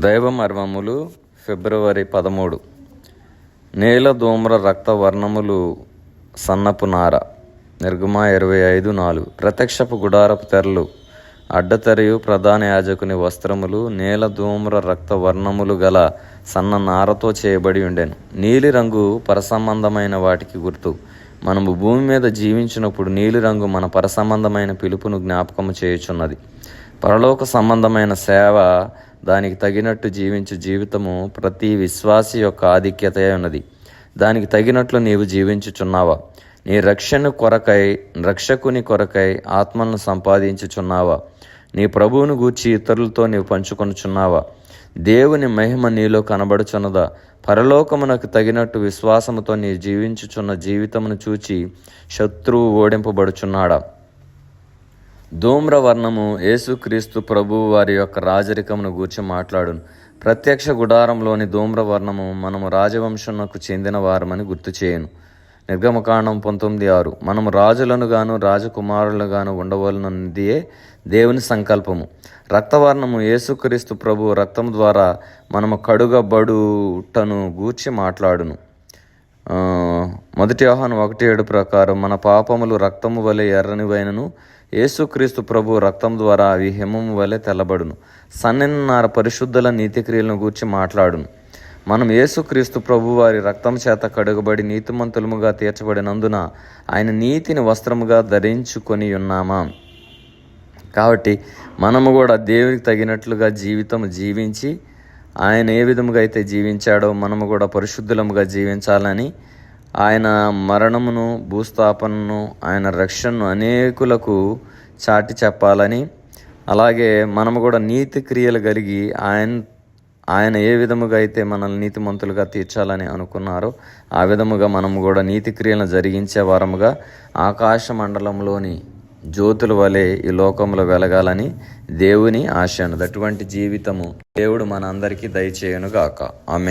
దైవ మర్మములు ఫిబ్రవరి పదమూడు. నేల ధూమ్ర రక్త వర్ణములు సన్నపు నార. నిర్గమ ఇరవై ఐదు నాలుగు. ప్రత్యక్షపు గుడారపు తెరలు అడ్డతెరయు ప్రధాన యాజకుని వస్త్రములు నేల ధూమ్ర రక్త వర్ణములు గల సన్న నారతో చేయబడి ఉండెను. నీలిరంగు పరసంబంధమైన వాటికి గుర్తు. మనము భూమి మీద జీవించినప్పుడు నీలిరంగు మన పరసంబంధమైన పిలుపును జ్ఞాపకము చేయుచున్నది. పరలోక సంబంధమైన సేవ దానికి తగినట్టు జీవించు జీవితము ప్రతి విశ్వాసి యొక్క ఆధిక్యత ఉన్నది. దానికి తగినట్లు నీవు జీవించుచున్నావా? నీ రక్షణ కొరకై రక్షకుని కొరకై ఆత్మను సంపాదించుచున్నావా? నీ ప్రభువును గూర్చి ఇతరులతో నీవు పంచుకొనుచున్నావా? దేవుని మహిమ నీలో కనబడుచున్నదా? పరలోకమునకు తగినట్టు విశ్వాసముతో నీ జీవించుచున్న జీవితమును చూచి శత్రువు ఓడింపబడుచున్నాడా? ధూమ్రవర్ణము యేసుక్రీస్తు ప్రభువు వారి యొక్క రాజరికమును గూర్చి మాట్లాడును. ప్రత్యక్ష గుడారంలోని ధూమ్రవర్ణము మనము రాజవంశమునకు చెందిన వారమని గుర్తు చేయను. నిర్గమకాండం పంతొమ్మిది ఆరు. మనము రాజులను గాను రాజకుమారులను గాను ఉండవలనదియే దేవుని సంకల్పము. రక్తవర్ణము యేసుక్రీస్తు ప్రభు రక్తం ద్వారా మనము కడుగబడుటను గూర్చి మాట్లాడును. మొదటి ఆహ్వానం ఒకటి ఏడు ప్రకారం మన పాపములు రక్తము వలె ఎర్రనివైనను యేసుక్రీస్తు ప్రభు రక్తం ద్వారా అవి హిమం వలె తెల్లబడును. సన్నెన్నార పరిశుద్ధుల నీతిక్రియలను గూర్చి మాట్లాడును. మనం యేసుక్రీస్తు ప్రభు వారి రక్తం చేత కడుగబడి నీతిమంతులముగా తీర్చబడినందున ఆయన నీతిని వస్త్రముగా ధరించుకొని ఉన్నామా? కాబట్టి మనము కూడా దేవునికి తగినట్లుగా జీవితం జీవించి ఆయన ఏ విధముగా అయితే జీవించాడో మనము కూడా పరిశుద్ధులముగా జీవించాలని ఆయన మరణమును భూస్థాపనను ఆయన రక్షణను అనేకులకు చాటి చెప్పాలని అలాగే మనము కూడా నీతి క్రియలు కలిగి ఆయన ఆయన ఏ విధముగా అయితే మనల్ని నీతిమంతులుగా తీర్చాలని అనుకున్నారో ఆ విధముగా మనము కూడా నీతి క్రియలను జరిగించే వారముగా ఆకాశ మండలంలోని జ్యోతుల వలె ఈ లోకంలో వెలగాలని దేవుని ఆశ అటువంటి జీవితము దేవుడు మనందరికీ దయచేయనుగాక. ఆమె